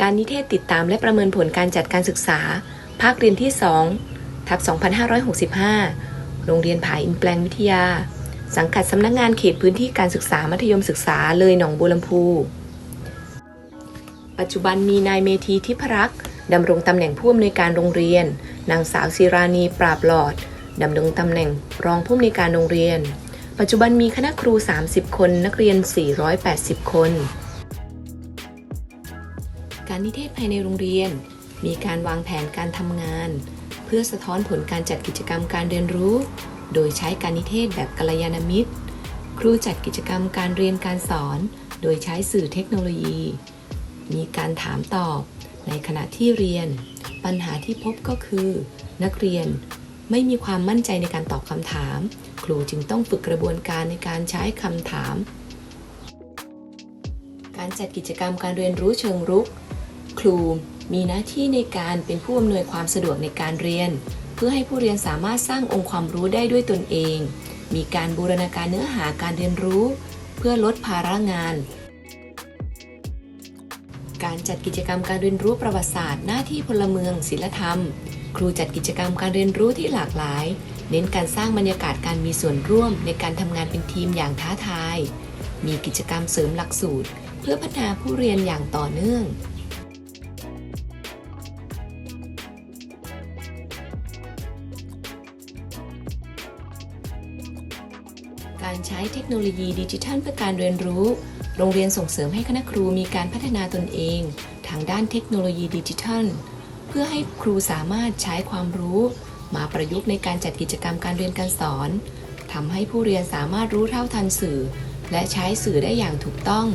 การนิเทศติดตามและประเมินผลการจัดการศึกษา ภาคเรียนที่ 2 ทับ 2565 โรงเรียนผาอินแปลงวิทยา สังกัดสำนักงงานเขตพื้นที่การศึกษามัธยมศึกษาเลยหนองบัวลำพู ปัจจุบันมีนายเมธีทิพรักษ์ดำรงตำแหน่งผู้อำนวยการโรงเรียน นางสาวศิรานีปราบหลอดดำรงตำแหน่งรองผู้อำนวยการโรงเรียน ปัจจุบันมีคณะครู 30 คน นักเรียน 480 คน การนิเทศภายในโรงเรียน มีการวางแผนการทำงาน เพื่อสะท้อนผลการจัดกิจกรรมการเรียนรู้ โดยใช้การนิเทศแบบกัลยาณมิตร ครูจัดกิจกรรมการเรียนการสอน โดยใช้สื่อเทคโนโลยี มีการถามตอบในขณะที่เรียน ปัญหาที่พบก็คือ นักเรียนไม่มีความมั่นใจในการตอบคำถาม ครูจึงต้องฝึกกระบวนการในการใช้คำถาม การจัดกิจกรรมการเรียนรู้เชิงรุก ครูมีหน้าที่ในการเป็นผู้อำนวยความสะดวกในการเรียน เพื่อให้ผู้เรียนสามารถสร้างองค์ความรู้ได้ด้วยตนเอง มีการบูรณาการเนื้อหาการเรียนรู้ เพื่อลดภาระงาน การจัดกิจกรรมการเรียนรู้ประวัติศาสตร์ หน้าที่พลเมืองศิลธรรม ครูจัดกิจกรรมการเรียนรู้ที่หลากหลาย เน้นการสร้างบรรยากาศการมีส่วนร่วมในการทำงานเป็นทีมอย่างท้าทาย มีกิจกรรมเสริมหลักสูตร เพื่อพัฒนาผู้เรียนอย่างต่อเนื่อง การใช้เทคโนโลยีดิจิทัลเพื่อการเรียนรู้ โรงเรียนส่งเสริมให้คณะครูมีการพัฒนาตนเอง ทางด้านเทคโนโลยีดิจิทัล เพื่อให้ครูสามารถใช้ความรู้ มาประยุกต์ในการจัดกิจกรรมการเรียนการสอนทำให้ผู้เรียนสามารถรู้เท่าทันสื่อ และใช้สื่อได้อย่างถูกต้อง